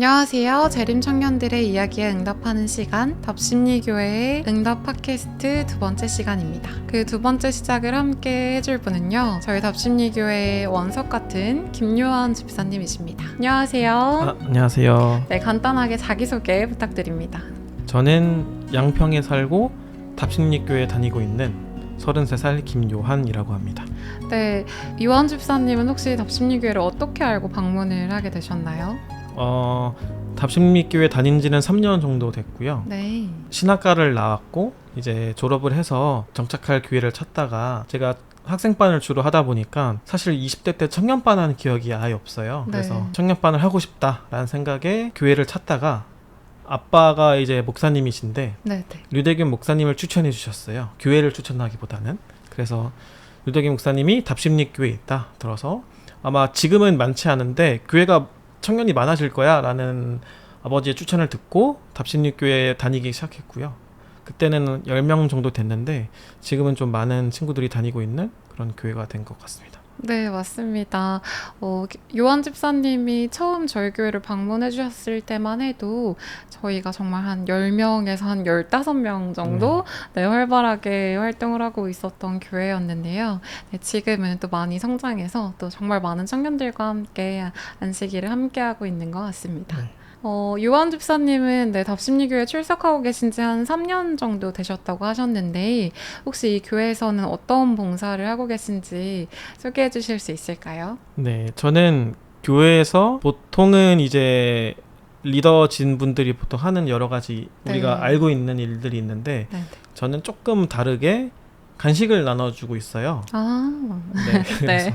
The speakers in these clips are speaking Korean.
안녕하세요. 재림 청년들의 이야기에 응답하는 시간, 답심리교회의 응답 팟캐스트 두 번째 시간입니다. 그 두 번째 시작을 함께 해줄 분은요. 저희 답심리교회의 원석 같은 김요한 집사님이십니다. 안녕하세요. 아, 안녕하세요. 네, 간단하게 자기소개 부탁드립니다. 저는 양평에 살고 답심리교회 다니고 있는 33살 김요한이라고 합니다. 네, 요한 집사님은 혹시 답심리교회를 어떻게 알고 방문을 하게 되셨나요? 어, 답심리교회 다닌 지는 3년 정도 됐고요. 네. 신학과를 나왔고 이제 졸업을 해서 정착할 기회를 찾다가 제가 학생반을 주로 하다 보니까 사실 20대 때 청년반 하는 기억이 아예 없어요. 네. 그래서 청년반을 하고 싶다라는 생각에 교회를 찾다가 아빠가 이제 목사님이신데 네, 네. 류대균 목사님을 추천해 주셨어요. 교회를 추천하기보다는. 그래서 류대균 목사님이 답심리 교회에 있다 들어서 아마 지금은 많지 않은데 교회가 청년이 많아질 거야 라는 아버지의 추천을 듣고 답심리교회에 다니기 시작했고요. 그때는 10명 정도 됐는데 지금은 좀 많은 친구들이 다니고 있는 그런 교회가 된 것 같습니다. 네, 맞습니다. 어, 요한 집사님이 처음 저희 교회를 방문해 주셨을 때만 해도 저희가 정말 한 10명에서 한 15명 정도 네, 활발하게 활동을 하고 있었던 교회였는데요. 네, 지금은 또 많이 성장해서 또 정말 많은 청년들과 함께 안식일을 함께하고 있는 것 같습니다. 네. 어, 요한 집사님은 네, 답심리교회 출석하고 계신 지 한 3년 정도 되셨다고 하셨는데 혹시 이 교회에서는 어떤 봉사를 하고 계신지 소개해 주실 수 있을까요? 네, 저는 교회에서 보통은 이제 리더진 분들이 보통 하는 여러 가지 우리가 네. 알고 있는 일들이 있는데 네. 저는 조금 다르게 간식을 나눠주고 있어요. 아, 네, 그래서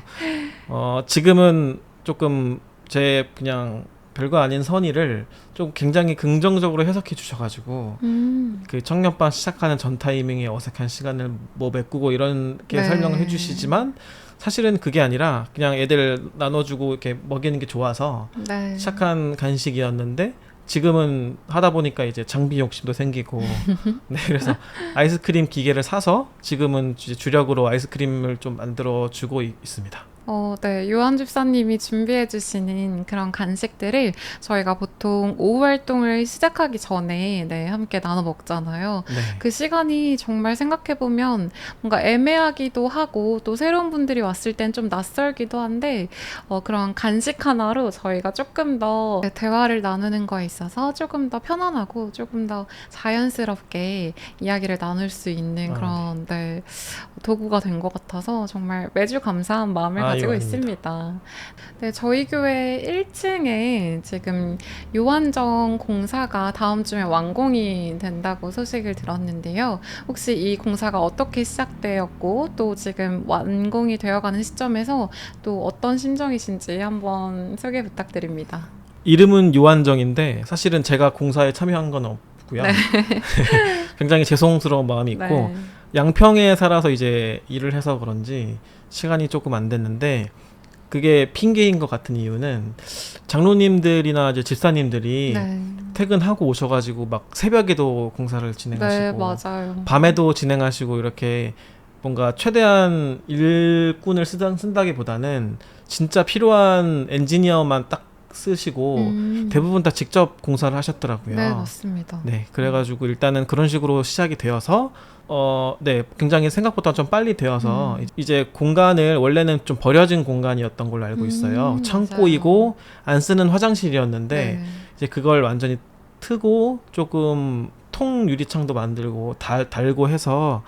어, 지금은 조금 제 그냥 별거 아닌 선의를 좀 굉장히 긍정적으로 해석해 주셔가지고 음, 그 청년반 시작하는 전 타이밍에 어색한 시간을 뭐 메꾸고 이렇게 네. 설명을 해주시지만 사실은 그게 아니라 그냥 애들 나눠주고 이렇게 먹이는 게 좋아서 네. 시작한 간식이었는데 지금은 하다 보니까 이제 장비 욕심도 생기고 네 그래서 아이스크림 기계를 사서 지금은 주력으로 아이스크림을 좀 만들어 주고 있습니다. 어, 네. 요한 집사님이 준비해 주시는 그런 간식들을 저희가 보통 오후 활동을 시작하기 전에 네, 함께 나눠 먹잖아요. 네. 그 시간이 정말 생각해 보면 뭔가 애매하기도 하고 또 새로운 분들이 왔을 땐 좀 낯설기도 한데 어, 그런 간식 하나로 저희가 조금 더 대화를 나누는 거에 있어서 조금 더 편안하고 조금 더 자연스럽게 이야기를 나눌 수 있는 아, 그런 네, 도구가 된 것 같아서 정말 매주 감사한 마음을 아, 가지고 있습니다. 네, 저희 교회 1층에 지금 요한정 공사가 다음 주에 완공이 된다고 소식을 들었는데요. 혹시 이 공사가 어떻게 시작되었고 또 지금 완공이 되어가는 시점에서 또 어떤 심정이신지 한번 소개 부탁드립니다. 이름은 요한정인데 사실은 제가 공사에 참여한 건 없고요. 네. 굉장히 죄송스러운 마음이 있고 네. 양평에 살아서 이제 일을 해서 그런지 시간이 조금 안 됐는데 그게 핑계인 것 같은 이유는 장로님들이나 이제 집사님들이 네. 퇴근하고 오셔가지고 막 새벽에도 공사를 네, 진행하시고 맞아요. 밤에도 진행하시고 이렇게 뭔가 최대한 일꾼을 쓰다, 쓴다기보다는 진짜 필요한 엔지니어만 딱 쓰시고 음. 대부분 다 직접 공사를 하셨더라고요. 네, 맞습니다. 네, 그래가지고 일단은 그런 식으로 시작이 되어서 어, 네, 굉장히 생각보다 좀 빨리 되어서 음. 이제 공간을 원래는 좀 버려진 공간이었던 걸로 알고 있어요. 음, 창고이고 안 쓰는 화장실이었는데 네. 이제 그걸 완전히 트고 조금 통 유리창도 만들고 달, 달고 해서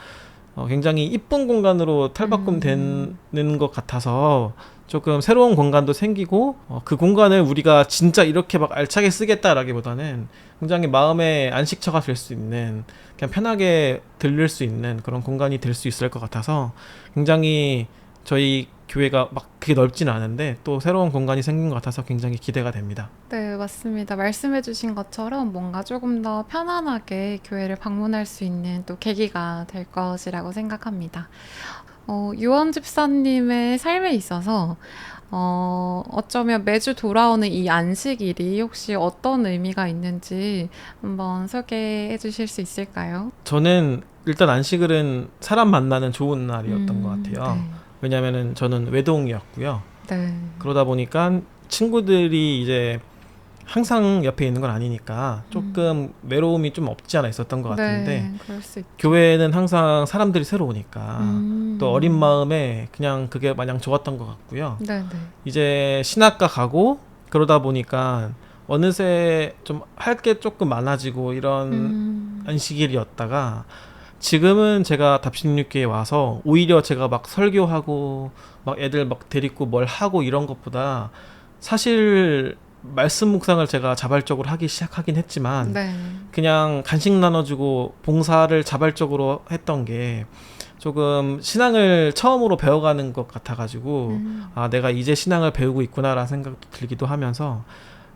어, 굉장히 이쁜 공간으로 탈바꿈 음. 되는 것 같아서 조금 새로운 공간도 생기고 어, 그 공간을 우리가 진짜 이렇게 막 알차게 쓰겠다라기보다는 굉장히 마음의 안식처가 될 수 있는 그냥 편하게 들릴 수 있는 그런 공간이 될 수 있을 것 같아서 굉장히 저희 교회가 막 그게 넓지는 않은데 또 새로운 공간이 생긴 것 같아서 굉장히 기대가 됩니다. 네, 맞습니다. 말씀해 주신 것처럼 뭔가 조금 더 편안하게 교회를 방문할 수 있는 또 계기가 될 것이라고 생각합니다. 어, 유원 집사님의 삶에 있어서 어, 어쩌면 매주 돌아오는 이 안식일이 혹시 어떤 의미가 있는지 한번 소개해 주실 수 있을까요? 저는 일단 안식일은 사람 만나는 좋은 날이었던 음, 것 같아요. 왜냐면은 저는 외동이었고요. 네. 네. 그러다 보니까 친구들이 이제 항상 옆에 있는 건 아니니까 조금 외로움이 좀 없지 않아 있었던 것 같은데 네, 그럴 수 있. 교회는 항상 사람들이 새로 오니까 음. 또 어린 마음에 그냥 그게 마냥 좋았던 것 같고요. 네, 네. 이제 신학과 가고 그러다 보니까 어느새 좀 할 게 조금 많아지고 이런 음. 안식일이었다가 지금은 제가 답신육교에 와서 오히려 제가 막 설교하고 막 애들 막 데리고 뭘 하고 이런 것보다 사실 말씀 묵상을 제가 자발적으로 하기 시작하긴 했지만 네. 그냥 간식 나눠주고 봉사를 자발적으로 했던 게 조금 신앙을 처음으로 배워가는 것 같아가지고 음. 아 내가 이제 신앙을 배우고 있구나라는 생각도 들기도 하면서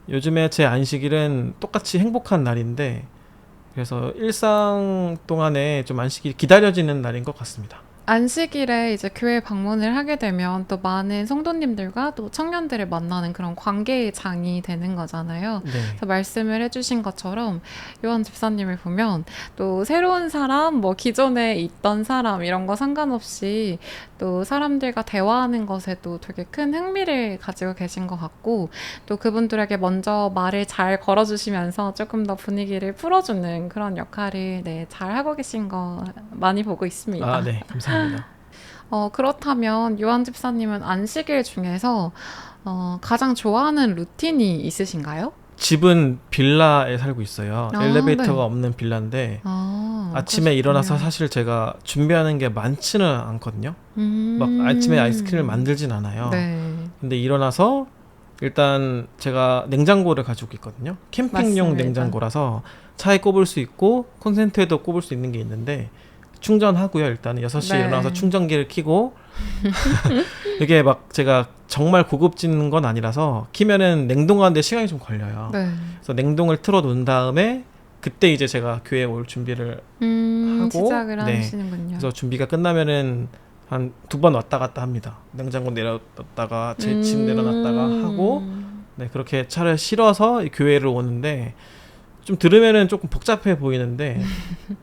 요즘에 제 안식일은 똑같이 행복한 날인데 그래서 일상 동안에 좀 안식일이 기다려지는 날인 것 같습니다. 안식일에 이제 교회 방문을 하게 되면 또 많은 성도님들과 또 청년들을 만나는 그런 관계의 장이 되는 거잖아요. 네. 그래서 말씀을 해주신 것처럼 요한 집사님을 보면 또 새로운 사람, 뭐 기존에 있던 사람 이런 거 상관없이 또 사람들과 대화하는 것에도 되게 큰 흥미를 가지고 계신 것 같고 또 그분들에게 먼저 말을 잘 걸어주시면서 조금 더 분위기를 풀어주는 그런 역할을 네, 잘 하고 계신 거 많이 보고 있습니다. 아, 네. 감사합니다. 어, 그렇다면 요한 집사님은 안식일 중에서 어, 가장 좋아하는 루틴이 있으신가요? 집은 빌라에 살고 있어요. 아, 엘리베이터가 네. 없는 빌라인데 아, 아침에 일어나서. 사실 제가 준비하는 게 많지는 않거든요. 음. 막 아침에 아이스크림을 만들진 않아요. 네. 근데 일어나서 일단 제가 냉장고를 가지고 있거든요. 캠핑용 맞습니다. 냉장고라서 차에 꼽을 수 있고 콘센트에도 꼽을 수 있는 게 있는데 충전하고요. 일단은 6시에 네. 일어나서 충전기를 켜고 이게 막 제가 정말 고급진 건 아니라서 키면은 냉동하는데 시간이 좀 걸려요. 네. 그래서 냉동을 틀어 놓은 다음에 그때 이제 제가 교회 올 준비를 음, 하고, 시작을 네. 하시는군요. 그래서 준비가 끝나면은 한 두 번 왔다 갔다 합니다. 냉장고 내려놨다가 제집 음. 내려놨다가 하고 네 그렇게 차를 실어서 이 교회를 오는데 좀 들으면은 조금 복잡해 보이는데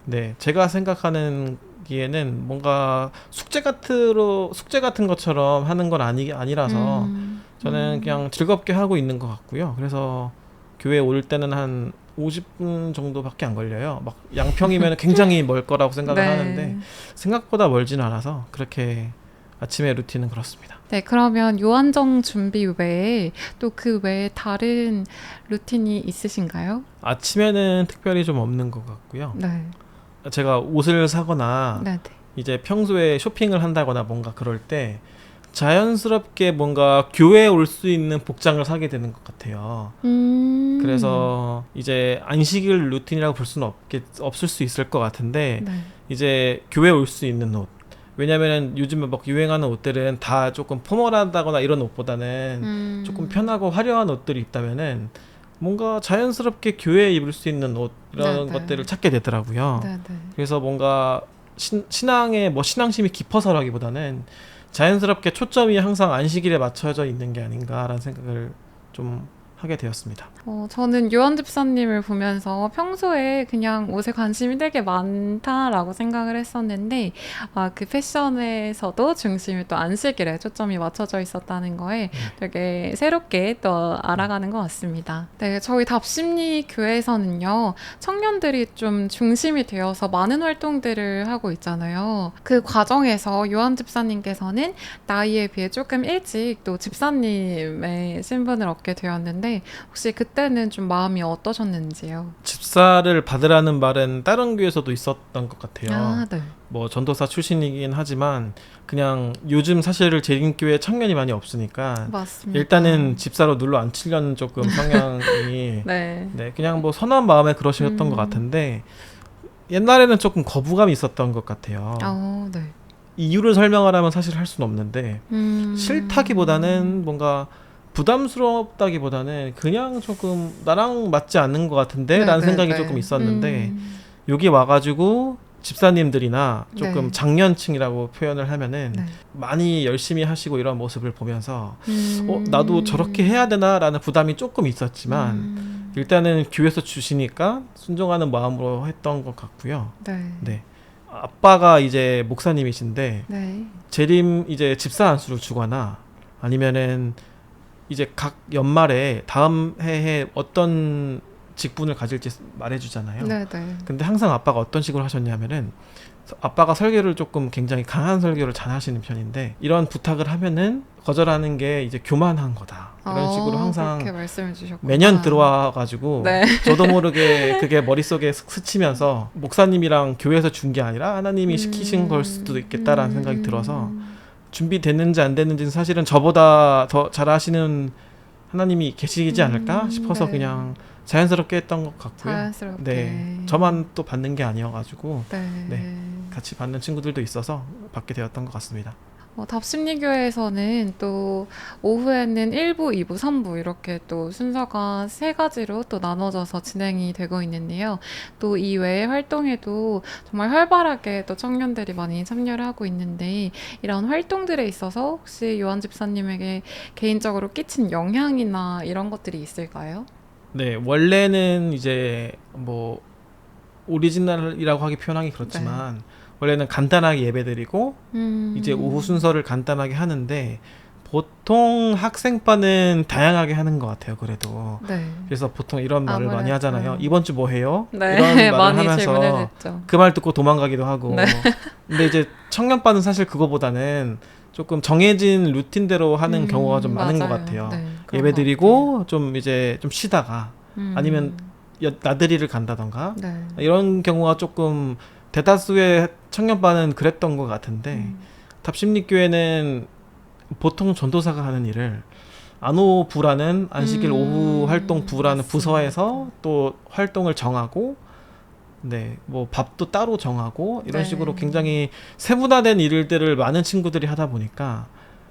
네 제가 생각하는 기에는 뭔가 숙제 같으로 숙제 같은 것처럼 하는 건 아니 아니라서 음. 저는 음. 그냥 즐겁게 하고 있는 것 같고요. 그래서 교회 올 때는 한 50분 정도밖에 안 걸려요. 막 양평이면 굉장히 멀 거라고 생각을 네. 하는데 생각보다 멀진 않아서 그렇게 아침에 루틴은 그렇습니다. 네, 그러면 요한정 준비 외에 또 그 외에 다른 루틴이 있으신가요? 아침에는 특별히 좀 없는 것 같고요. 네. 제가 옷을 사거나 네, 네. 이제 평소에 쇼핑을 한다거나 뭔가 그럴 때 자연스럽게 뭔가 교회에 올 수 있는 복장을 사게 되는 것 같아요. 음. 그래서 이제 안식일 루틴이라고 볼 수는 없겠, 없을 수 있을 것 같은데 네. 이제 교회 올수 있는 옷. 왜냐면은 요즘에 막 유행하는 옷들은 다 조금 포멀하다거나 이런 옷보다는 음. 조금 편하고 화려한 옷들이 있다면은 뭔가 자연스럽게 교회에 입을 수 있는 옷 이런 네, 네. 것들을 찾게 되더라고요. 네, 네. 그래서 뭔가 신, 신앙에 뭐 신앙심이 깊어서라기보다는 자연스럽게 초점이 항상 안식일에 맞춰져 있는 게 아닌가라는 생각을 좀 하게 되었습니다. 어, 저는 요한 집사님을 보면서 평소에 그냥 옷에 관심이 되게 많다라고 생각을 했었는데, 아, 그 패션에서도 중심이 또 안식일에 초점이 맞춰져 있었다는 거에 되게 새롭게 또 알아가는 것 같습니다. 네, 저희 답심리 교회에서는요, 청년들이 좀 중심이 되어서 많은 활동들을 하고 있잖아요. 그 과정에서 요한 집사님께서는 나이에 비해 조금 일찍 또 집사님의 신분을 얻게 되었는데, 혹시 그때는 좀 마음이 어떠셨는지요? 집사를 받으라는 말은 다른 교회에서도 있었던 것 같아요. 아, 네. 뭐 전도사 출신이긴 하지만 그냥 요즘 사실 제림교회 청년이 많이 없으니까 맞습니다. 일단은 집사로 눌러 앉히려는 조금 성향이 네. 네 그냥 뭐 선한 마음에 그러셨던 음. 것 같은데 옛날에는 조금 거부감이 있었던 것 같아요. 어, 네. 이유를 설명하라면 사실 할 수는 없는데 음. 싫다기보다는 뭔가 부담스럽다기보다는 그냥 조금 나랑 맞지 않는 것 같은데 네, 라는 네, 생각이 네. 조금 있었는데 음. 여기 와가지고 집사님들이나 조금 네. 장년층이라고 표현을 하면은 네. 많이 열심히 하시고 이런 모습을 보면서 음. 어 나도 저렇게 해야 되나라는 부담이 조금 있었지만 음. 일단은 교회에서 주시니까 순종하는 마음으로 했던 것 같고요. 네. 네. 아빠가 이제 목사님이신데 네. 재림 이제 집사 안수를 주거나 아니면은 이제 각 연말에 다음 해에 어떤 직분을 가질지 말해주잖아요. 네, 네. 근데 항상 아빠가 어떤 식으로 하셨냐면은 서- 아빠가 설계를 조금 굉장히 강한 설계를 잘 하시는 편인데 이런 부탁을 하면은 거절하는 게 이제 교만한 거다 이런 어, 식으로 항상 말씀해 주셨구나. 매년 들어와 가지고 네. 저도 모르게 그게 머릿속에 스- 스치면서 목사님이랑 교회에서 준 게 아니라 하나님이 시키신 음. 걸 수도 있겠다라는 생각이 들어서 음. 준비됐는지 안 됐는지는 사실은 저보다 더 잘하시는 하나님이 계시지 않을까 음, 싶어서 네. 그냥 자연스럽게 했던 것 같고요. 자연스럽게. 네, 저만 또 받는 게 아니어가지고 네. 네. 같이 받는 친구들도 있어서 받게 되었던 것 같습니다. 어, 답심리교회에서는 또 오후에는 1부, 2부, 3부 이렇게 또 순서가 세 가지로 또 나눠져서 진행이 되고 있는데요. 또 이 외의 활동에도 정말 활발하게 또 청년들이 많이 참여를 하고 있는데 이런 활동들에 있어서 혹시 요한 집사님에게 개인적으로 끼친 영향이나 이런 것들이 있을까요? 네, 원래는 이제 뭐 오리지널이라고 하기 표현하기 그렇지만 원래는 간단하게 예배드리고 음. 이제 오후 순서를 간단하게 하는데 보통 학생반은 다양하게 하는 것 같아요. 그래도 네. 그래서 보통 이런 말을 많이 아무래도. 하잖아요. 이번 주 뭐 해요? 네, 이런 말을 많이 하면서. 그 말 듣고 도망가기도 하고. 네. 근데 이제 청년반은 사실 그거보다는 조금 정해진 루틴대로 하는 음, 경우가 좀 많은 것 맞아요. 같아요. 네, 예배 것 드리고 좀 이제 좀 쉬다가 음. 아니면 여- 나들이를 간다던가 네. 이런 경우가 조금 대다수의 청년반은 그랬던 것 같은데 음. 답심리교회는 보통 전도사가 하는 일을 안오부라는 안식일 음, 오후 활동 부라는 맞습니다. 부서에서 또 활동을 정하고 네 뭐 밥도 따로 정하고 이런 네. 식으로 굉장히 세분화된 일들을 많은 친구들이 하다 보니까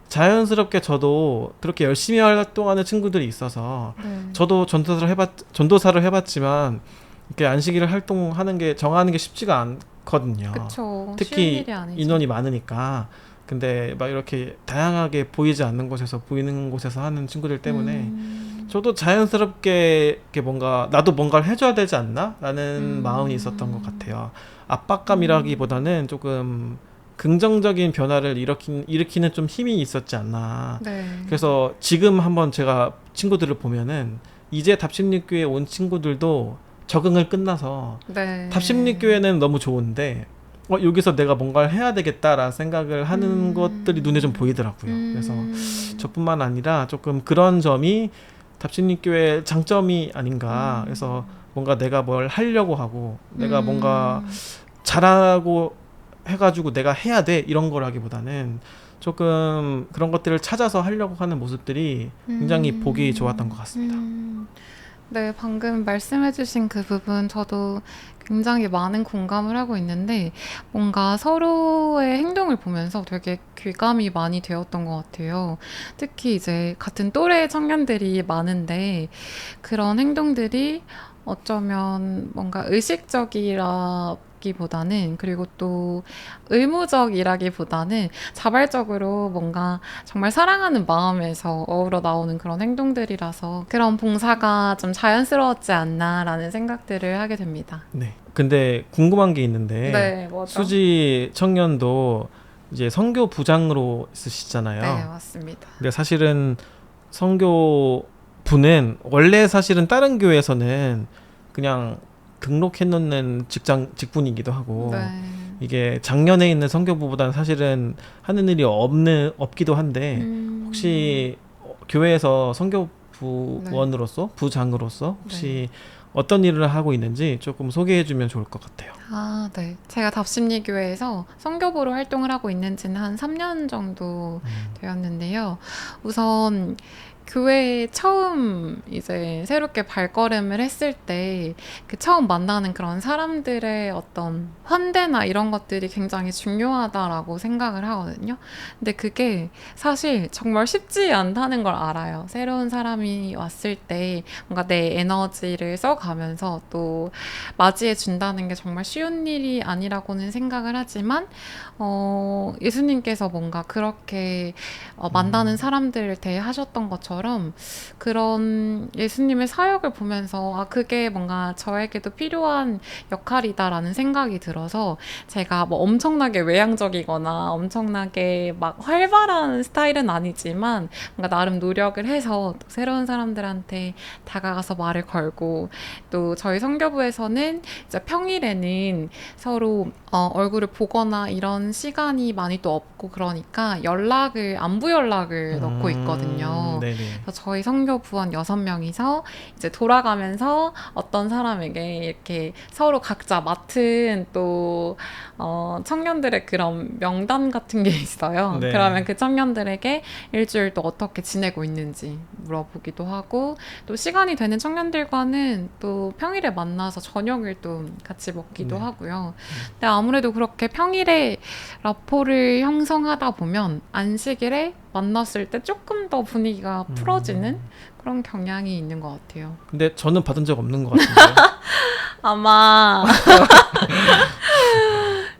자연스럽게 저도 그렇게 열심히 활동하는 친구들이 있어서 네. 저도 전도사를 해봤 전도사를 해봤지만 이렇게 안식일을 활동하는 게 정하는 게 쉽지가 않 거든요. 그쵸. 특히. 인원이 많으니까 근데 막 이렇게 다양하게 보이지 않는 곳에서 보이는 곳에서 하는 친구들 때문에 음. 저도 자연스럽게 이렇게 뭔가 나도 뭔가를 해줘야 되지 않나라는 음. 마음이 있었던 것 같아요. 압박감이라기보다는 조금 긍정적인 변화를 일으킨, 일으키는 좀 힘이 있었지 않나. 네. 그래서 지금 한번 제가 친구들을 보면은 이제 답심리교회 온 친구들도 적응을 끝나서 네. 답심리교회는 너무 좋은데 어, 여기서 내가 뭔가를 해야 되겠다라는 생각을 하는 음. 것들이 눈에 좀 보이더라고요. 음. 그래서 저뿐만 아니라 조금 그런 점이 답심리교회의 장점이 아닌가. 음. 그래서 뭔가 내가 뭘 하려고 하고 내가 음. 뭔가 잘하고 해가지고 내가 해야 돼 이런 거라기보다는 조금 그런 것들을 찾아서 하려고 하는 모습들이 굉장히 음. 보기 좋았던 것 같습니다. 음. 네, 방금 말씀해주신 그 부분 저도 굉장히 많은 공감을 하고 있는데 뭔가 서로의 행동을 보면서 되게 귀감이 많이 되었던 것 같아요. 특히 이제 같은 또래 청년들이 많은데 그런 행동들이 어쩌면 뭔가 의식적이라 기보다는 그리고 또 의무적이라기보다는 자발적으로 뭔가 정말 사랑하는 마음에서 어우러 나오는 그런 행동들이라서 그런 봉사가 좀 자연스러웠지 않나라는 생각들을 하게 됩니다. 네. 근데 궁금한 게 있는데 네? 수지 청년도 이제 선교 부장으로 있으시잖아요. 네, 맞습니다. 근데 사실은 선교 부는 원래 사실은 다른 교회에서는 그냥 등록해 놓는 직장 직분이기도 하고 네. 이게 작년에 있는 선교부보다는 사실은 하는 일이 없는 없기도 한데 음, 혹시 어, 교회에서 선교부원으로서 부장으로서 혹시 어떤 일을 하고 있는지 조금 소개해 주면 좋을 것 같아요. 아, 네. 제가 답심리교회에서 선교부로 활동을 하고 있는 지는 한 3년 정도 음. 되었는데요. 우선 교회에 처음 이제 새롭게 발걸음을 했을 때 그 처음 만나는 그런 사람들의 어떤 환대나 이런 것들이 굉장히 중요하다라고 생각을 하거든요. 근데 그게 사실 정말 쉽지 않다는 걸 알아요. 새로운 사람이 왔을 때 뭔가 내 에너지를 써가면서 또 맞이해 준다는 게 정말 쉬운 일이 아니라고는 생각을 하지만 어, 예수님께서 뭔가 그렇게 어, 만나는 사람들을 대하셨던 것처럼 그런 예수님의 사역을 보면서 아 그게 뭔가 저에게도 필요한 역할이다라는 생각이 들어서 제가 뭐 엄청나게 외향적이거나 엄청나게 막 활발한 스타일은 아니지만 뭔가 나름 노력을 해서 또 새로운 사람들한테 다가가서 말을 걸고 또 저희 성교부에서는 이제 평일에는 서로 어, 얼굴을 보거나 이런 시간이 많이 또 없고 그러니까 연락을 안부 연락을 넣고 있거든요. 음. 그래서 저희 성교부원 여섯 명이서 이제 돌아가면서 어떤 사람에게 이렇게 서로 각자 맡은 또 어, 청년들의 그런 명단 같은 게 있어요. 네. 그러면 그 청년들에게 일주일 또 어떻게 지내고 있는지 물어보기도 하고 또 시간이 되는 청년들과는 또 평일에 만나서 저녁을 또 같이 먹기도 네. 하고요. 근데 아무래도 그렇게 평일에 라포를 형성하다 보면 안식일에 만났을 때 조금 더 분위기가 음. 풀어지는 그런 경향이 있는 것 같아요. 근데 저는 받은 적 없는 것 같은데요. 아마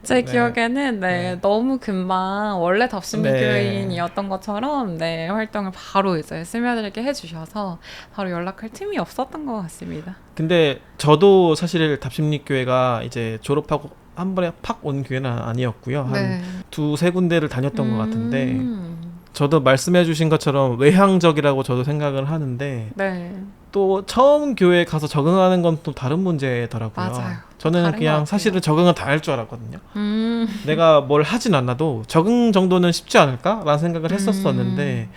제 네. 기억에는 네, 네. 너무 금방 원래 답심리 네. 교인이었던 것처럼 네, 활동을 바로 이제 스며들게 해주셔서 바로 연락할 틈이 없었던 것 같습니다. 근데 저도 사실 답심리교회가 이제 졸업하고 한 번에 팍 온 교회는 아니었고요. 한 네. 두세 군데를 다녔던 것 같은데 음, 저도 말씀해 주신 것처럼 외향적이라고 저도 생각을 하는데 네, 또 처음 교회에 가서 적응하는 건 또 다른 문제더라고요. 맞아요. 저는 그냥. 사실은 적응은 다 할 줄 알았거든요. 음, 내가 뭘 하진 않아도 적응 정도는 쉽지 않을까라는 생각을 했었었는데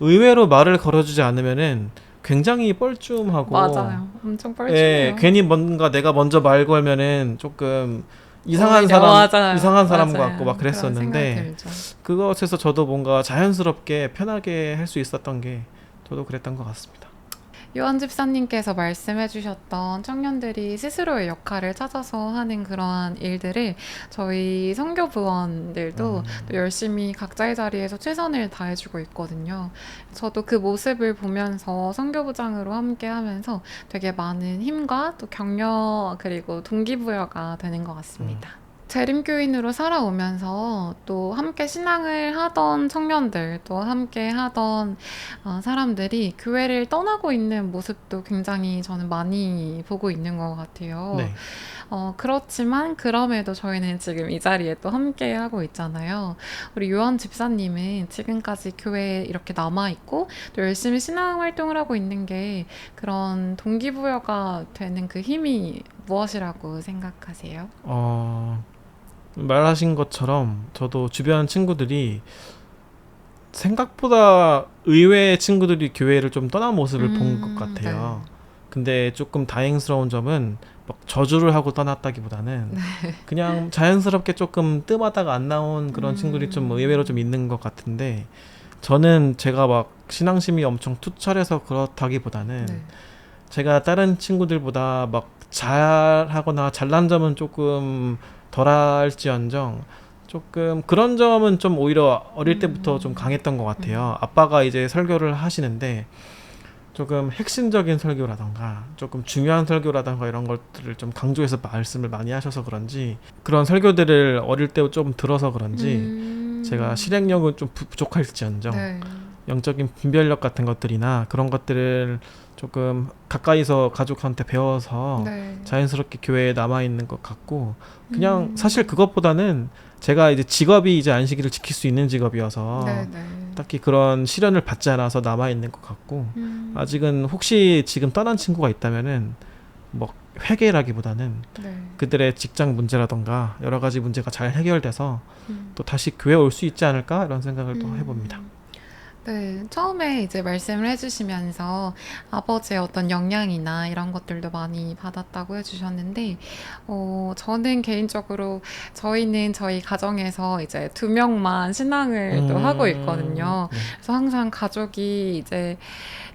의외로 말을 걸어주지 않으면은 굉장히 뻘쭘하고 맞아요. 엄청 예, 뻘쭘해요. 괜히 뭔가 내가 먼저 말 걸면은 조금 이상한 사람 맞아요. 이상한 사람 맞아요. 같고 막 그랬었는데. 그것에서 저도 뭔가 자연스럽게 편하게 할 수 있었던 게 저도 그랬던 것 같습니다. 요한 집사님께서 말씀해 주셨던 청년들이 스스로의 역할을 찾아서 하는 그러한 일들을 저희 성교부원들도 음. 또 열심히 각자의 자리에서 최선을 다해주고 있거든요. 저도 그 모습을 보면서 성교부장으로 함께 하면서 되게 많은 힘과 또 격려 그리고 동기부여가 되는 것 같습니다. 재림교인으로 살아오면서 또 함께 신앙을 하던 청년들, 또 함께 하던 어, 사람들이 교회를 떠나고 있는 모습도 굉장히 저는 많이 보고 있는 것 같아요. 네. 어, 그렇지만 그럼에도 저희는 지금 이 자리에 또 함께 하고 있잖아요. 우리 요한 집사님은 지금까지 교회에 이렇게 남아있고 또 열심히 신앙 활동을 하고 있는 게 그런 동기부여가 되는 그 힘이 무엇이라고 생각하세요? 어, 말하신 것처럼 저도 주변 친구들이 생각보다 의외의 친구들이 교회를 좀 떠난 모습을 본것 음, 같아요. 근데 조금 다행스러운 점은 막 저주를 하고 떠났다기보다는 네. 그냥 자연스럽게 조금 뜸하다가 안 나온 그런 음. 친구들이 좀 의외로 좀 있는 것 같은데 저는 제가 막 신앙심이 엄청 투철해서 그렇다기보다는 네. 제가 다른 친구들보다 막 잘하거나 잘난 점은 조금 덜할지언정 조금 그런 점은 좀 오히려 어릴 때부터 좀 강했던 것 같아요. 아빠가 이제 설교를 하시는데 조금 핵심적인 설교라던가 조금 중요한 설교라던가 이런 것들을 좀 강조해서 말씀을 많이 하셔서 그런지 그런 설교들을 어릴 때 좀 들어서 그런지 음. 제가 실행력은 좀 부- 부족할지언정 네. 영적인 분별력 같은 것들이나 그런 것들을 조금 가까이서 가족한테 배워서 네. 자연스럽게 교회에 남아 있는 것 같고 그냥 음. 사실 그것보다는 제가 이제 직업이 이제 안식일을 지킬 수 있는 직업이어서 네, 네. 딱히 그런 시련을 받지 않아서 남아 있는 것 같고 음. 아직은 혹시 지금 떠난 친구가 있다면은 뭐 회개라기보다는 네. 그들의 직장 문제라던가 여러 가지 문제가 잘 해결돼서 음. 또 다시 교회 올 수 있지 않을까 이런 생각을 또 음. 해봅니다. 네, 처음에 이제 말씀을 해주시면서 아버지의 어떤 영향이나 이런 것들도 많이 받았다고 해주셨는데, 어, 저는 개인적으로 저희는 저희 가정에서 이제 두 명만 신앙을 또 음, 하고 있거든요. 네. 그래서 항상 가족이 이제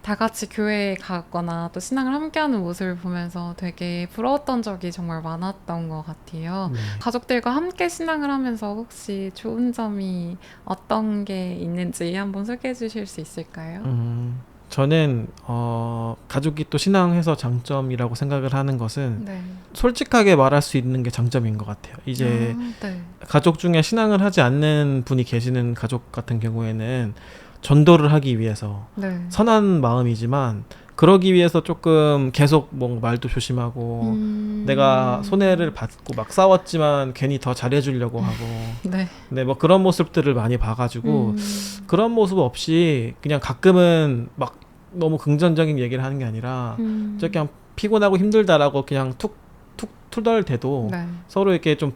다 같이 교회에 가거나 또 신앙을 함께하는 모습을 보면서 되게 부러웠던 적이 정말 많았던 것 같아요. 네. 가족들과 함께 신앙을 하면서 혹시 좋은 점이 어떤 게 있는지 한번 소개해 주실 수 있을까요? 음, 저는 어, 가족이 또 신앙해서 장점이라고 생각을 하는 것은 네. 솔직하게 말할 수 있는 게 장점인 것 같아요. 이제 아, 네. 가족 중에 신앙을 하지 않는 분이 계시는 가족 같은 경우에는 전도를 하기 위해서 네. 선한 마음이지만 그러기 위해서 조금 계속 뭐 말도 조심하고 음. 내가 손해를 받고 막 싸웠지만 괜히 더 잘해주려고 하고 네. 네 뭐 그런 모습들을 많이 봐가지고 음. 그런 모습 없이 그냥 가끔은 막 너무 긍정적인 얘기를 하는 게 아니라 음. 저 그냥 피곤하고 힘들다라고 그냥 툭툭 투덜대도 네. 서로 이렇게 좀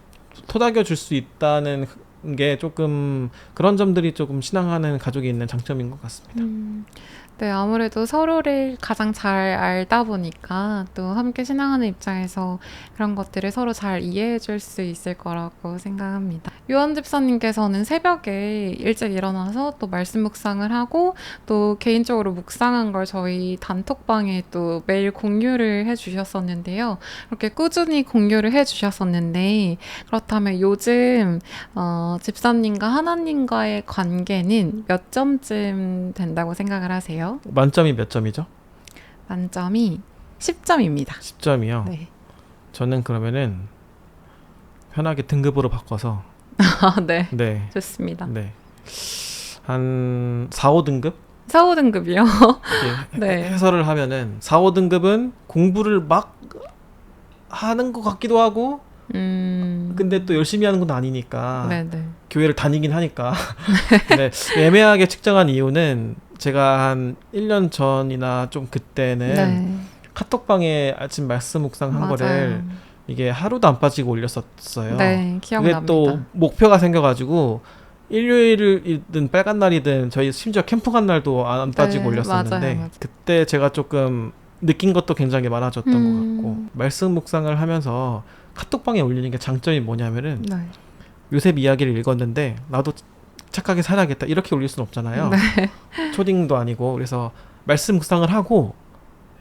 토닥여 줄 수 있다는 게 조금 그런 점들이 조금 신앙하는 가족이 있는 장점인 것 같습니다. 음, 네, 아무래도 서로를 가장 잘 알다 보니까 또 함께 신앙하는 입장에서 그런 것들을 서로 잘 이해해 줄 수 있을 거라고 생각합니다. 유한 집사님께서는 새벽에 일찍 일어나서 또 말씀 묵상을 하고 또 개인적으로 묵상한 걸 저희 단톡방에 또 매일 공유를 해 주셨었는데요. 그렇게 꾸준히 공유를 해 주셨었는데 그렇다면 요즘 어, 집사님과 하나님과의 관계는 몇 점쯤 된다고 생각을 하세요? 만점이 몇 점이죠? 만점이 10점입니다. 10점이요. 네. 저는 그러면은 편하게 등급으로 바꿔서 아, 네. 네. 좋습니다. 네. 한 4, 5등급? 4, 5등급이요. 네. 해설을 하면은 4, 5등급은 공부를 막 하는 것 같기도 하고 음. 근데 또 열심히 하는 건 아니니까 네, 네. 교회를 다니긴 하니까 네, 애매하게 측정한 이유는 제가 한 1년 전이나 좀 그때는 네. 카톡방에 아침 말씀 묵상 한 맞아요. 거를 이게 하루도 안 빠지고 올렸었어요. 네, 그게 기억납니다. 또 목표가 생겨가지고 일요일이든 빨간 날이든 저희 심지어 캠프 간 날도 안 빠지고 네, 올렸었는데 맞아요, 맞아요. 그때 제가 조금 느낀 것도 굉장히 많아졌던 음. 것 같고 말씀 묵상을 하면서 카톡방에 올리는 게 장점이 뭐냐면은 네. 요셉 이야기를 읽었는데 나도 착하게 살아야겠다 이렇게 올릴 수는 없잖아요. 네. 초딩도 아니고 그래서 말씀 묵상을 하고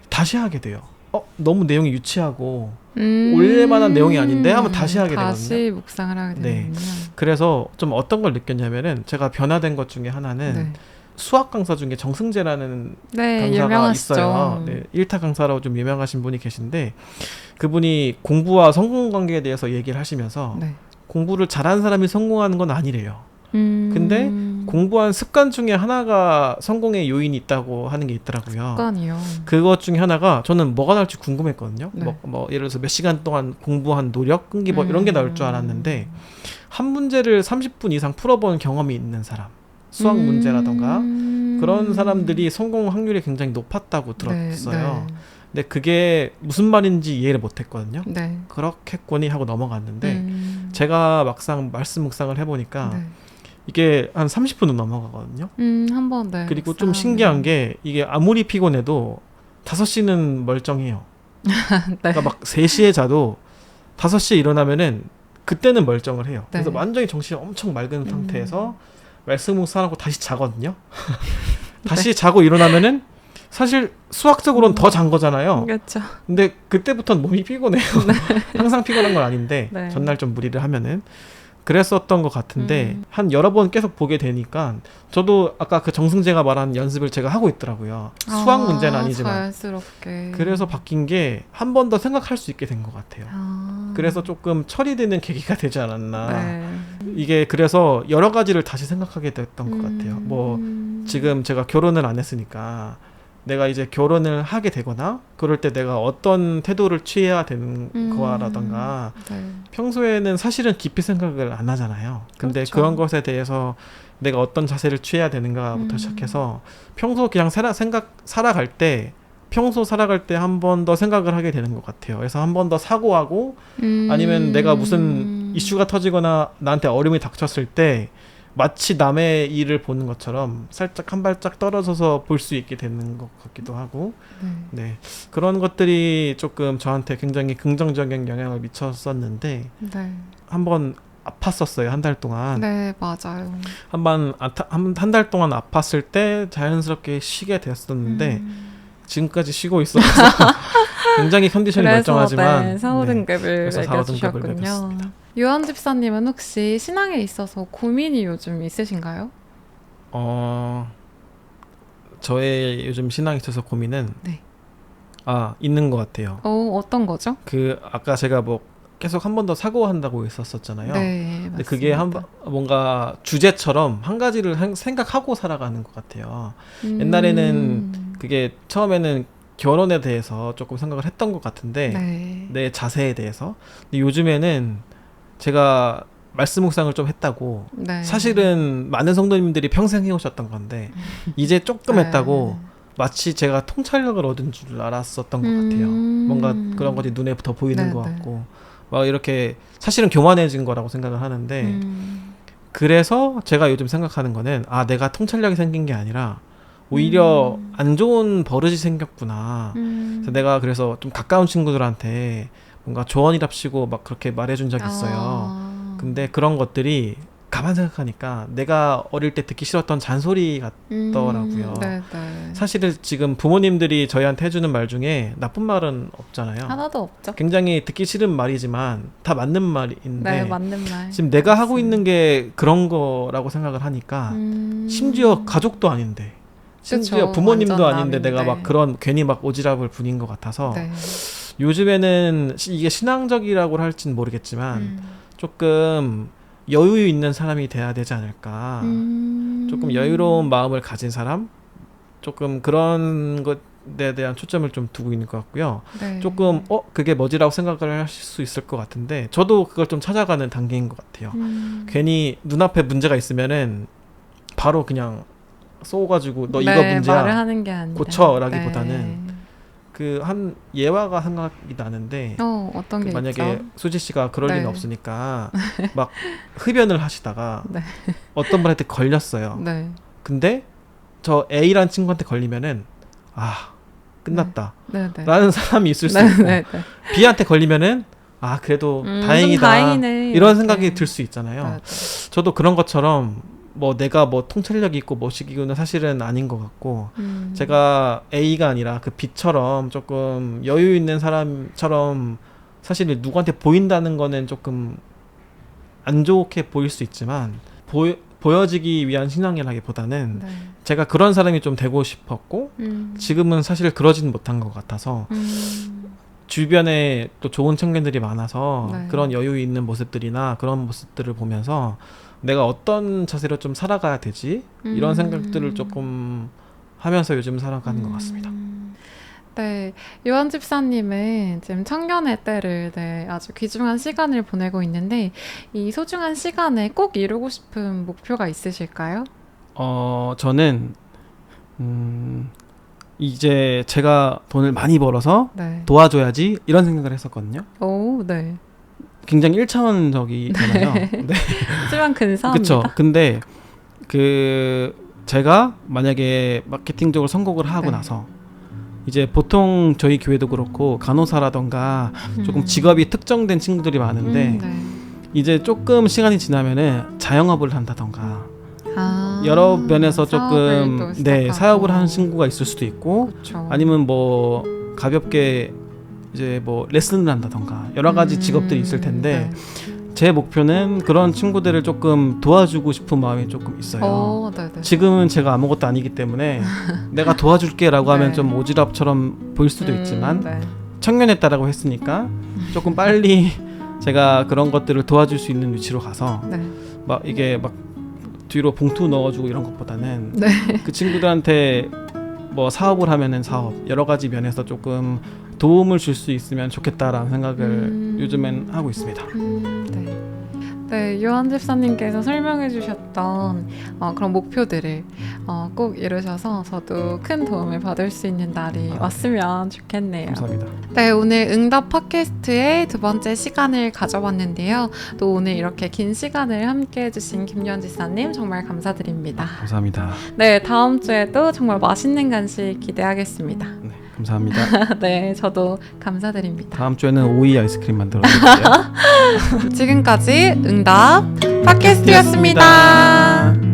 다시 하게 돼요. 어 너무 내용이 유치하고 음. 올릴 만한 내용이 아닌데 한번 다시 하게 다시 묵상을 하게 네. 되는군요. 그래서 좀 어떤 걸 느꼈냐면은 제가 변화된 것 중에 하나는 네. 수학 강사 중에 정승재라는 네, 강사가 유명하시죠. 있어요. 네, 1타 강사로 좀 유명하신 분이 계신데 그분이 공부와 성공 관계에 대해서 얘기를 하시면서 네. 공부를 잘하는 사람이 성공하는 건 아니래요. 음. 근데 공부한 습관 중에 하나가 성공의 요인이 있다고 하는 게 있더라고요. 습관이요. 그것 중에 하나가 저는 뭐가 나올지 궁금했거든요. 네. 뭐, 뭐 예를 들어서 몇 시간 동안 공부한 노력, 끈기 뭐 이런 게 나올 줄 음. 알았는데 한 문제를 30분 이상 풀어본 경험이 있는 사람, 수학 문제라던가 음. 그런 사람들이 성공 확률이 굉장히 높았다고 네, 들었어요. 근데 그게 무슨 말인지 이해를 못했거든요. 네. 네. 그렇겠거니 하고 넘어갔는데 음. 제가 막상 말씀 묵상을 해보니까 네. 이게 한 30분은 넘어가거든요. 음, 한 번 네. 그리고 좀. 신기한 게 이게 아무리 피곤해도 5시는 멀쩡해요. 네. 그러니까 막 3시에 자도 5시에 일어나면은 그때는 멀쩡을 해요. 그래서 네. 완전히 정신이 엄청 맑은 음. 상태에서 말씀 묵상하고 다시 자거든요. 다시 자고 일어나면은 사실 수학적으로는 더잔 거잖아요. 그렇죠. 근데 그때부터는 몸이 피곤해요. 항상 피곤한 건 아닌데 네. 전날 좀 무리를 하면은 그랬었던 것 같은데 음. 한 여러 번 계속 보게 되니까 저도 아까 그 정승재가 말한 연습을 제가 하고 있더라고요. 수학 문제는 아니지만 자연스럽게. 그래서 바뀐 게 한 번 더 생각할 수 있게 된 것 같아요. 아. 그래서 조금 드는 계기가 되지 않았나. 네. 이게 그래서 여러 가지를 다시 생각하게 됐던 것 같아요. 음. 뭐 지금 제가 결혼을 안 했으니까 내가 이제 결혼을 하게 되거나 그럴 때 내가 어떤 태도를 취해야 되는 음. 거라던가 네. 평소에는 사실은 깊이 생각을 안 하잖아요. 근데 그렇죠. 그런 것에 대해서 내가 어떤 자세를 취해야 되는가부터 음. 시작해서 평소 그냥 살아 생각 살아갈 때 평소 살아갈 때 한 번 더 생각을 하게 되는 것 같아요. 그래서 한 번 더 사고하고 음. 아니면 내가 무슨 이슈가 터지거나 나한테 어려움이 닥쳤을 때 마치 남의 일을 보는 것처럼 살짝 한 발짝 떨어져서 볼 수 있게 되는 것 같기도 하고 네. 네 그런 것들이 조금 저한테 굉장히 긍정적인 영향을 미쳤었는데 네. 한번 아팠었어요 한 달 동안 네, 맞아요. 한번 한달 동안 아팠을 때 자연스럽게 쉬게 됐었는데 음. 지금까지 쉬고 있어서 굉장히 컨디션이 멀쩡하지만 네, 4, 5등급을 그래서 4, 5등급을 매겨주셨군요. 매겼습니다. 유한 집사님은 혹시 신앙에 있어서 고민이 요즘 있으신가요? 어 저의 요즘 신앙에 있어서 고민은 네. 아 있는 것 같아요. 어, 어떤 거죠? 그 아까 제가 뭐 계속 한 번 더 사고한다고 했었었잖아요. 네, 근데 그게 한 번- 뭔가 주제처럼 한 가지를 한- 생각하고 살아가는 것 같아요. 옛날에는 음. 그게 처음에는 결혼에 대해서 조금 생각을 했던 것 같은데 네. 내 자세에 대해서 근데 요즘에는 제가 말씀 묵상을 좀 했다고 네. 사실은 많은 성도님들이 평생 해오셨던 건데 이제 조금 네. 했다고 마치 제가 통찰력을 얻은 줄 알았었던 것 같아요. 음. 뭔가 그런 것이 눈에 더 보이는 네, 것 네. 같고 막 이렇게 사실은 교만해진 거라고 생각을 하는데 음. 그래서 제가 요즘 생각하는 거는 아 내가 통찰력이 생긴 게 아니라 오히려 음. 안 좋은 버릇이 생겼구나. 음. 그래서 내가 그래서 좀 가까운 친구들한테 뭔가 조언이랍시고 막 그렇게 말해준 적이 있어요. 아. 근데 그런 것들이 가만 생각하니까 내가 어릴 때 듣기 싫었던 잔소리 같 음. 네, 네. 사실은 지금 부모님들이 저희한테 해주는 말 중에 나쁜 말은 없잖아요. 하나도 없죠. 굉장히 듣기 싫은 말이지만 다 맞는 말인데 네, 맞는 말. 지금 내가 하고 맞습니다. 있는 게 그런 거라고 생각을 하니까 음. 심지어 가족도 아닌데 심지어 그쵸, 부모님도 아닌데 내가 남인데. 막 그런 괜히 막 오지랖을 부린 것 같아서 네. 요즘에는 시- 이게 신앙적이라고 할진 모르겠지만 음. 조금 여유 있는 사람이 돼야 되지 않을까 음. 조금 여유로운 마음을 가진 사람 조금 그런 것에 대한 초점을 좀 두고 있는 것 같고요 네. 조금 어 그게 뭐지라고 생각을 하실 수 있을 것 같은데 저도 그걸 좀 찾아가는 단계인 것 같아요 음. 괜히 눈앞에 문제가 있으면은 바로 그냥 쏘가지고 너 이거 네, 문제야 게 아니라 고쳐라기보다는 네. 그 한 예화가 생각이 나는데 어 어떤 그 게 만약에 있죠? 수지 씨가 그럴 네. 리는 없으니까 막 흡연을 하시다가 네. 어떤 분한테 걸렸어요. 네. 근데 저 A라는 친구한테 걸리면은 아 끝났다. 네, 네. 라는 사람이 있을 수 네, 있고 네, 네. B한테 걸리면은 아 그래도 음, 좀 다행이다. 다행이네, 이런 이렇게. 생각이 들 수 있잖아요. 네, 네. 저도 그런 것처럼 뭐 내가 뭐 통찰력이 있고 뭐시기고는 사실은 아닌 것 같고 음. 제가 A가 아니라 그 B처럼 조금 여유 있는 사람처럼 사실 누구한테 보인다는 거는 조금 안 좋게 보일 수 있지만 보여, 보여지기 위한 신앙이라기보다는 네. 제가 그런 사람이 좀 되고 싶었고 음. 지금은 사실 그러진 못한 것 같아서 음. 주변에 또 좋은 청년들이 많아서 네. 그런 여유 있는 모습들이나 그런 모습들을 보면서 내가 어떤 자세로 좀 살아가야 되지 이런 음. 생각들을 조금 하면서 요즘 살아가는 것 같습니다. 음. 네, 요한 집사님은 지금 청년의 때를 네, 아주 귀중한 시간을 보내고 있는데 이 소중한 시간에 꼭 이루고 싶은 목표가 있으실까요? 어 저는 음 이제 제가 돈을 많이 벌어서 네. 도와줘야지 이런 생각을 했었거든요. 오, 네. 굉장히 일차원적이잖아요. 네. 하지만 근사합니다. 그렇죠. 근데 그 제가 만약에 마케팅적으로 성공을 하고 네. 나서 이제 보통 저희 교회도 그렇고 간호사라던가 조금 음. 직업이 특정된 친구들이 많은데 음, 네. 이제 조금 시간이 지나면은 자영업을 한다던가 아, 여러 면에서 조금 또 네. 사업을 하는 친구가 있을 수도 있고 그렇죠. 아니면 뭐 가볍게 이제 뭐 레슨을 한다던가 여러 가지 음, 직업들이 있을 텐데 네. 제 목표는 그런 친구들을 조금 도와주고 싶은 마음이 조금 있어요. 어, 네, 네. 지금은 제가 아무것도 아니기 때문에 내가 도와줄게라고 하면 네. 좀 오지랖처럼 보일 수도 음, 있지만 네. 청년했다라고 했으니까 조금 빨리 제가 그런 것들을 도와줄 수 있는 위치로 가서 네. 막 이게 막 뒤로 봉투 넣어주고 이런 것보다는 네. 그 친구들한테 뭐 사업을 하면은 사업 여러 가지 면에서 조금 도움을 줄 수 있으면 좋겠다라는 생각을 음. 요즘엔 하고 있습니다. 음, 네. 네, 요한 집사님께서 설명해 주셨던 어, 그런 목표들을 어, 꼭 이루셔서 저도 큰 도움을 받을 수 있는 날이 아, 네. 왔으면 좋겠네요. 감사합니다. 네, 오늘 응답 팟캐스트의 두 번째 시간을 가져봤는데요. 또 오늘 이렇게 긴 시간을 함께 해주신 김유한 집사님 정말 감사드립니다. 감사합니다. 네, 다음 주에도 정말 맛있는 간식 기대하겠습니다. 네, 감사합니다. 네, 저도 감사드립니다. 다음 주에는 오이 아이스크림 만들어 드릴게요. 지금까지 응답 팟캐스트였습니다.